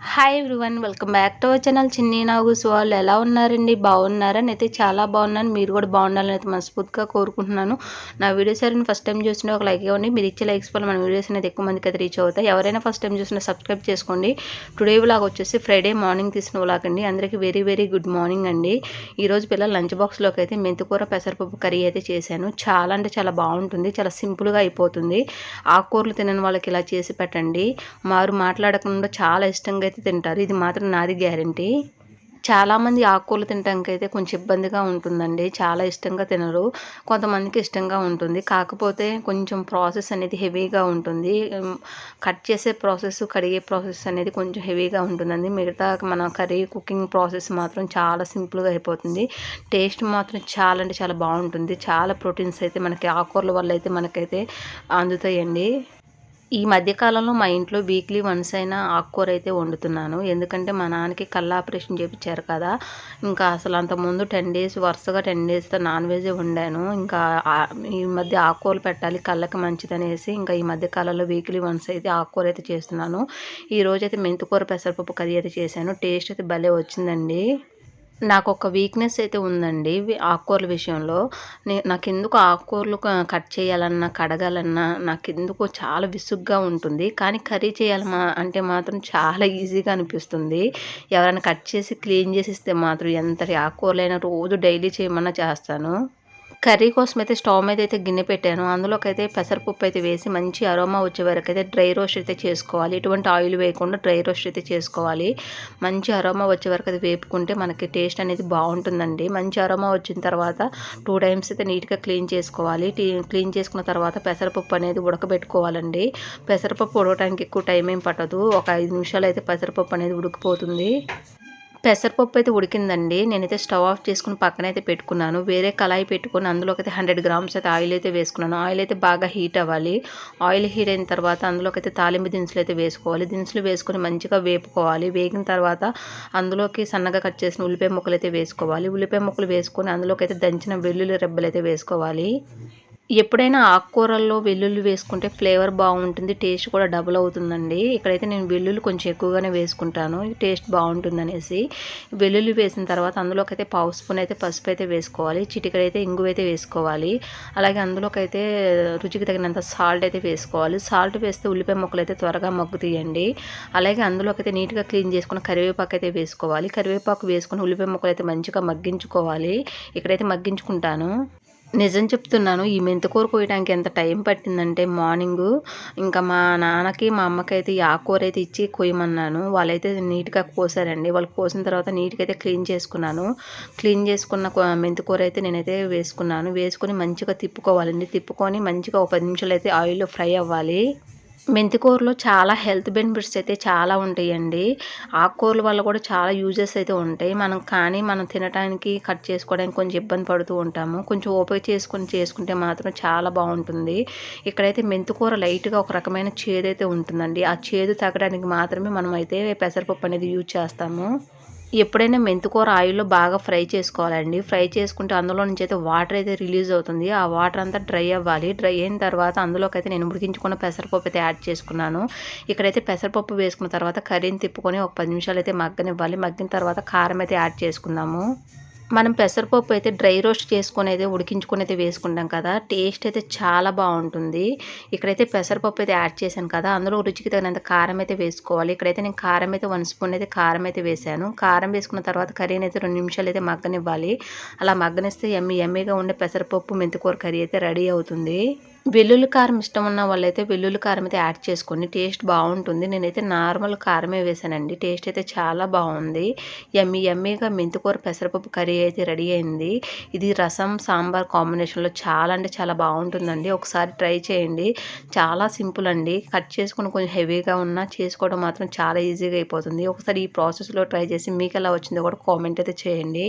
Hi everyone welcome back to our channel Chinni నాగుస్ వాళ్ళు ఎలా ఉన్నారండి? బాగున్నారా? నేనైతే చాలా బాగున్నాను. మీరు కూడా బాగుండాలని అయితే మనస్ఫూర్తిగా కోరుకుంటున్నాను. నా వీడియోస్ ఎవరైనా ఫస్ట్ టైం చూసినా ఒక లైక్ ఇవ్వండి. మీరు ఇచ్చే లైక్స్ వల్ల మన వీడియోస్ అనేది ఎక్కువ మందికి అయితే రీచ్ అవుతాయి. ఎవరైనా ఫస్ట్ టైం చూసినా సబ్స్క్రైబ్ చేసుకోండి. టుడే వ్లాగ్ వచ్చేసి ఫ్రైడే మార్నింగ్ తీసిన వ్లాగ్ అండి. అందరికీ వెరీ వెరీ గుడ్ మార్నింగ్ అండి. ఈరోజు పిల్లలు లంచ్ బాక్స్లోకి అయితే మెంతికూర పెసరపప్పు కర్రీ అయితే చేశాను. చాలా అంటే చాలా బాగుంటుంది. చాలా సింపుల్గా అయిపోతుంది. ఆకుకూరలు తినని వాళ్ళకి ఇలా చేసి పెట్టండి. మారు మాట్లాడకుండా చాలా ఇష్టంగా అయితే తింటారు ఇది మాత్రం నాది గ్యారంటీ. చాలామంది ఆకుకూరలు తినడానికి అయితే కొంచెం ఇబ్బందిగా ఉంటుందండి. చాలా ఇష్టంగా తినరు. కొంతమందికి ఇష్టంగా ఉంటుంది. కాకపోతే కొంచెం ప్రాసెస్ అనేది హెవీగా ఉంటుంది. కట్ చేసే ప్రాసెస్ కడిగే ప్రాసెస్ అనేది కొంచెం హెవీగా ఉంటుందండి. మిగతా మన కర్రీ కుకింగ్ ప్రాసెస్ మాత్రం చాలా సింపుల్గా అయిపోతుంది. టేస్ట్ మాత్రం చాలా అంటే చాలా బాగుంటుంది. చాలా ప్రోటీన్స్ అయితే మనకి ఆకుకూరల వల్ల అయితే మనకైతే అందుతాయండి. ఈ మధ్యకాలంలో మా ఇంట్లో వీక్లీ వన్స్ అయినా ఆకుకూర అయితే వండుతున్నాను. ఎందుకంటే మా నాన్నకి కళ్ళ ఆపరేషన్ చేయించారు కదా. ఇంకా అసలు అంతకుముందు టెన్ డేస్ వరుసగా టెన్ డేస్తో నాన్ వెజే వండాను. ఇంకా ఈ మధ్య ఆకుకూరలు పెట్టాలి కళ్ళకి మంచిదనేసి ఇంకా ఈ మధ్యకాలంలో వీక్లీ వన్స్ అయితే ఆకుకూర అయితే చేస్తున్నాను. ఈ అయితే మెంతికూర పెసరపప్పు కర్రీ అయితే చేశాను. టేస్ట్ అయితే భలే వచ్చిందండి. నాకు ఒక వీక్నెస్ అయితే ఉందండి ఆకుకూరల విషయంలో. నాకు ఎందుకు ఆకుకూరలు కట్ చేయాలన్నా కడగాలన్నా నాకు ఎందుకు చాలా విసుగ్గా ఉంటుంది. కానీ కర్రీ చేయాలి మా అంటే మాత్రం చాలా ఈజీగా అనిపిస్తుంది. ఎవరైనా కట్ చేసి క్లీన్ చేసి ఇస్తే మాత్రం ఎంత ఆకుకూరలైనా రోజు డైలీ చేయమన్నా చేస్తాను. కర్రీ కోసం అయితే స్టవ్ మీద అయితే గిన్నె పెట్టాను. అందులోకి అయితే పెసరపప్పు అయితే వేసి మంచి అరోమా వచ్చే వరకు అయితే డ్రై రోస్ట్ అయితే చేసుకోవాలి. ఎటువంటి ఆయిల్ వేయకుండా డ్రై రోస్ట్ అయితే చేసుకోవాలి. మంచి అరోమా వచ్చే వరకు అయితే వేపుకుంటే మనకి టేస్ట్ అనేది బాగుంటుందండి. మంచి అరోమా వచ్చిన తర్వాత టూ టైమ్స్ అయితే నీట్గా క్లీన్ చేసుకోవాలి. క్లీన్ చేసుకున్న తర్వాత పెసరపప్పు అనేది ఉడకబెట్టుకోవాలండి. పెసరపప్పు ఉడకడానికి ఎక్కువ టైం ఏం పట్టదు. ఒక ఐదు నిమిషాలు అయితే పెసరపప్పు అనేది ఉడికిపోతుంది. పెసరపప్పు అయితే ఉడికిందండి. నేనైతే స్టవ్ ఆఫ్ చేసుకుని పక్కన అయితే పెట్టుకున్నాను. వేరే కళాయి పెట్టుకుని అందులోకి అయితే హండ్రెడ్ గ్రామ్స్ అయితే ఆయిల్ అయితే వేసుకున్నాను. ఆయిల్ అయితే బాగా హీట్ అవ్వాలి. ఆయిల్ హీట్ అయిన తర్వాత అందులోకి అయితే తాలింపు దినుసులు అయితే వేసుకోవాలి. దినుసులు వేసుకొని మంచిగా వేపుకోవాలి. వేగిన తర్వాత అందులోకి సన్నగా కట్ చేసిన ఉల్లిపాయ ముక్కలు అయితే వేసుకోవాలి. ఉల్లిపాయ ముక్కలు వేసుకొని అందులోకి అయితే దంచిన వెల్లుల్లి రెబ్బలు అయితే వేసుకోవాలి. ఎప్పుడైనా ఆకుకూరల్లో వెల్లుల్లి వేసుకుంటే ఫ్లేవర్ బాగుంటుంది టేస్ట్ కూడా డబుల్ అవుతుందండి. ఇక్కడైతే నేను వెల్లుల్లి కొంచెం ఎక్కువగానే వేసుకుంటాను టేస్ట్ బాగుంటుంది అనేసి వెల్లుల్లి వేసిన తర్వాత అందులోకి అయితే పావు స్పూన్ అయితే పసుపు అయితే వేసుకోవాలి చిటికడైతే ఇంగు అయితే వేసుకోవాలి. అలాగే అందులోకి అయితే రుచికి తగినంత సాల్ట్ అయితే వేసుకోవాలి. సాల్ట్ వేస్తే ఉల్లిపాయ ముక్కలు అయితే త్వరగా మగ్గు తీయండి అలాగే అందులోకి అయితే నీట్గా క్లీన్ చేసుకుని కరివేపాకు అయితే వేసుకోవాలి. కరివేపాకు వేసుకుని ఉల్లిపాయ ముక్కలు అయితే మంచిగా మగ్గించుకోవాలి. ఇక్కడైతే మగ్గించుకుంటాను. నిజం చెప్తున్నాను ఈ మెంతికూర కోయడానికి ఎంత టైం పట్టిందంటే మార్నింగు ఇంకా మా నాన్నకి మా అమ్మకి అయితే ఈ ఆకుకూర అయితే ఇచ్చి కొయ్యమన్నాను. వాళ్ళైతే నీట్గా కోసారండి. వాళ్ళు కోసిన తర్వాత నీట్గా అయితే క్లీన్ చేసుకున్నాను. క్లీన్ చేసుకున్న మెంతికూర అయితే నేనైతే వేసుకున్నాను. వేసుకొని మంచిగా తిప్పుకోవాలండి. తిప్పుకొని మంచిగా ఒక పది నిమిషాలు అయితే ఆయిల్లో ఫ్రై అవ్వాలి. మెంతికూరలో చాలా హెల్త్ బెనిఫిట్స్ అయితే చాలా ఉంటాయండి. ఆకుకూరల వల్ల కూడా చాలా యూజెస్ అయితే ఉంటాయి. మనం కానీ మనం తినడానికి కట్ చేసుకోవడానికి కొంచెం ఇబ్బంది పడుతూ ఉంటాము. కొంచెం ఓపిక చేసుకొని చేసుకుంటే మాత్రం చాలా బాగుంటుంది. ఇక్కడైతే మెంతికూర లైట్గా ఒక రకమైన చేదు అయితే ఉంటుందండి. ఆ చేదు తగ్గడానికి మాత్రమే మనం అయితే పెసరపప్పు అనేది యూజ్ చేస్తాము. ఎప్పుడైనా మెంతికూర ఆయిల్లో బాగా ఫ్రై చేసుకోవాలండి. ఫ్రై చేసుకుంటే అందులో నుంచి అయితే వాటర్ అయితే రిలీజ్ అవుతుంది. ఆ వాటర్ అంతా డ్రై అవ్వాలి. డ్రై అయిన తర్వాత అందులోకి అయితే నేను ఉడికించుకున్న పెసరపప్పు అయితే యాడ్ చేసుకున్నాను. ఇక్కడైతే పెసరపప్పు వేసుకున్న తర్వాత కర్రీని తిప్పుకొని ఒక పది నిమిషాలు అయితే మగ్గనివ్వాలి. మగ్గిన తర్వాత కారం అయితే యాడ్ చేసుకుందాము. మనం పెసరపప్పు అయితే డ్రై రోస్ట్ చేసుకొని అయితే ఉడికించుకొని అయితే వేసుకుంటాం కదా. టేస్ట్ అయితే చాలా బాగుంటుంది. ఇక్కడైతే పెసరపప్పు అయితే యాడ్ చేశాను కదా. అందులో రుచికి తగినంత కారం అయితే వేసుకోవాలి. ఇక్కడైతే నేను కారం అయితే వన్ స్పూన్ అయితే కారం అయితే వేసాను కారం వేసుకున్న తర్వాత కర్రీని అయితే రెండు నిమిషాలు అయితే మగ్గనివ్వాలి. అలా మగ్గనిస్తే ఎమ్మి ఎమ్మిగా ఉండే పెసరపప్పు మెంతికూర కర్రీ అయితే రెడీ అవుతుంది. వెల్లుల్లి కారం ఇష్టం ఉన్న వాళ్ళైతే వెల్లుల్లి కారం అయితే యాడ్ చేసుకోండి. టేస్ట్ బాగుంటుంది. నేనైతే నార్మల్ కారమే వేసానండి. టేస్ట్ అయితే చాలా బాగుంది. ఎమ్మీ ఎమ్మీగా మెంతికూర పెసరపప్పు కర్రీ అయితే రెడీ అయింది. ఇది రసం సాంబార్ కాంబినేషన్లో చాలా అంటే చాలా బాగుంటుందండి. ఒకసారి ట్రై చేయండి. చాలా సింపుల్ అండి. కట్ చేసుకుని కొంచెం హెవీగా ఉన్నా చేసుకోవడం మాత్రం చాలా ఈజీగా అయిపోతుంది. ఒకసారి ఈ ప్రాసెస్లో ట్రై చేసి మీకు ఎలా వచ్చిందో కూడా కామెంట్ అయితే చేయండి.